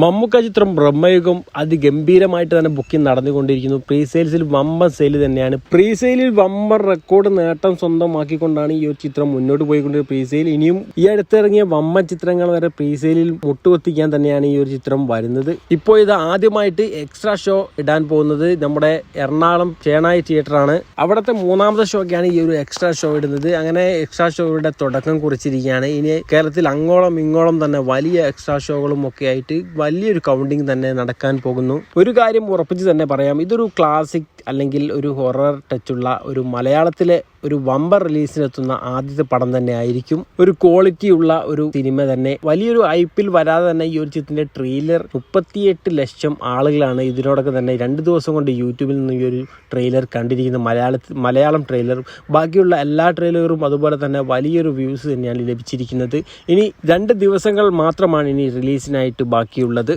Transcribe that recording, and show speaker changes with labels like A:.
A: മമ്മൂക്ക ചിത്രം ബ്രഹ്മയുഗം അതിഗംഭീരമായിട്ട് തന്നെ ബുക്കിംഗ് നടന്നുകൊണ്ടിരിക്കുന്നു. പ്രീ സെയിൽസിൽ വമ്പൻ സെയിൽ തന്നെയാണ്. പ്രീ സെയിലിൽ വമ്പൻ റെക്കോർഡ് നേട്ടം സ്വന്തമാക്കിക്കൊണ്ടാണ് ഈ ഒരു ചിത്രം മുന്നോട്ട് പോയിക്കൊണ്ടിരിക്കുന്നത്. പ്രീ സെയിൽ ഇനിയും ഈ അടുത്തിറങ്ങിയ വമ്പൻ ചിത്രങ്ങൾ വരെ പ്രീ സെയിലിൽ മുട്ടുകൊത്തിക്കാൻ തന്നെയാണ് ഈ ഒരു ചിത്രം വരുന്നത്. ഇപ്പോൾ ഇത് ആദ്യമായിട്ട് എക്സ്ട്രാ ഷോ ഇടാൻ പോകുന്നത് നമ്മുടെ എറണാകുളം ചേണായി തിയേറ്ററാണ് അവിടുത്തെ മൂന്നാമത്തെ ഷോക്കാണ് ഈ ഒരു എക്സ്ട്രാ ഷോ ഇടുന്നത്. അങ്ങനെ എക്സ്ട്രാ ഷോയുടെ തുടക്കം കുറിച്ചിരിക്കുകയാണ്. ഇനി കേരളത്തിൽ അങ്ങോളം ഇങ്ങോളം തന്നെ വലിയ എക്സ്ട്രാ ഷോകളും ഒക്കെ ആയിട്ട് വലിയൊരു കൗണ്ടിങ് തന്നെ നടക്കാൻ പോകുന്നു. ഒരു കാര്യം ഉറപ്പിച്ച് തന്നെ പറയാം. ഇതൊരു ക്ലാസിക് അല്ലെങ്കിൽ ഒരു ഹൊറർ ടച്ചുള്ള ഒരു മലയാളത്തിലെ ഒരു വമ്പർ റിലീസിനെത്തുന്ന ആദ്യത്തെ പടം തന്നെ ആയിരിക്കും. ഒരു ക്വാളിറ്റി ഉള്ള ഒരു സിനിമ തന്നെ. വലിയൊരു ഐപ്പിൽ വരാതെ തന്നെ ഈ ഒരു ചിത്രത്തിന്റെ ട്രെയിലർ മുപ്പത്തിയെട്ട് ലക്ഷം ആളുകളാണ് ഇതിനോടൊക്കെ തന്നെ രണ്ട് ദിവസം കൊണ്ട് യൂട്യൂബിൽ നിന്ന് ഈ ഒരു ട്രെയിലർ കണ്ടിരിക്കുന്ന മലയാളത്തിൽ മലയാളം ട്രെയിലർ ബാക്കിയുള്ള എല്ലാ ട്രെയിലറും അതുപോലെ തന്നെ വലിയൊരു വ്യൂസ് തന്നെയാണ് ലഭിച്ചിരിക്കുന്നത്. ഇനി രണ്ട് ദിവസങ്ങൾ മാത്രമാണ് ഇനി റിലീസിനായിട്ട് ബാക്കിയുള്ളത്.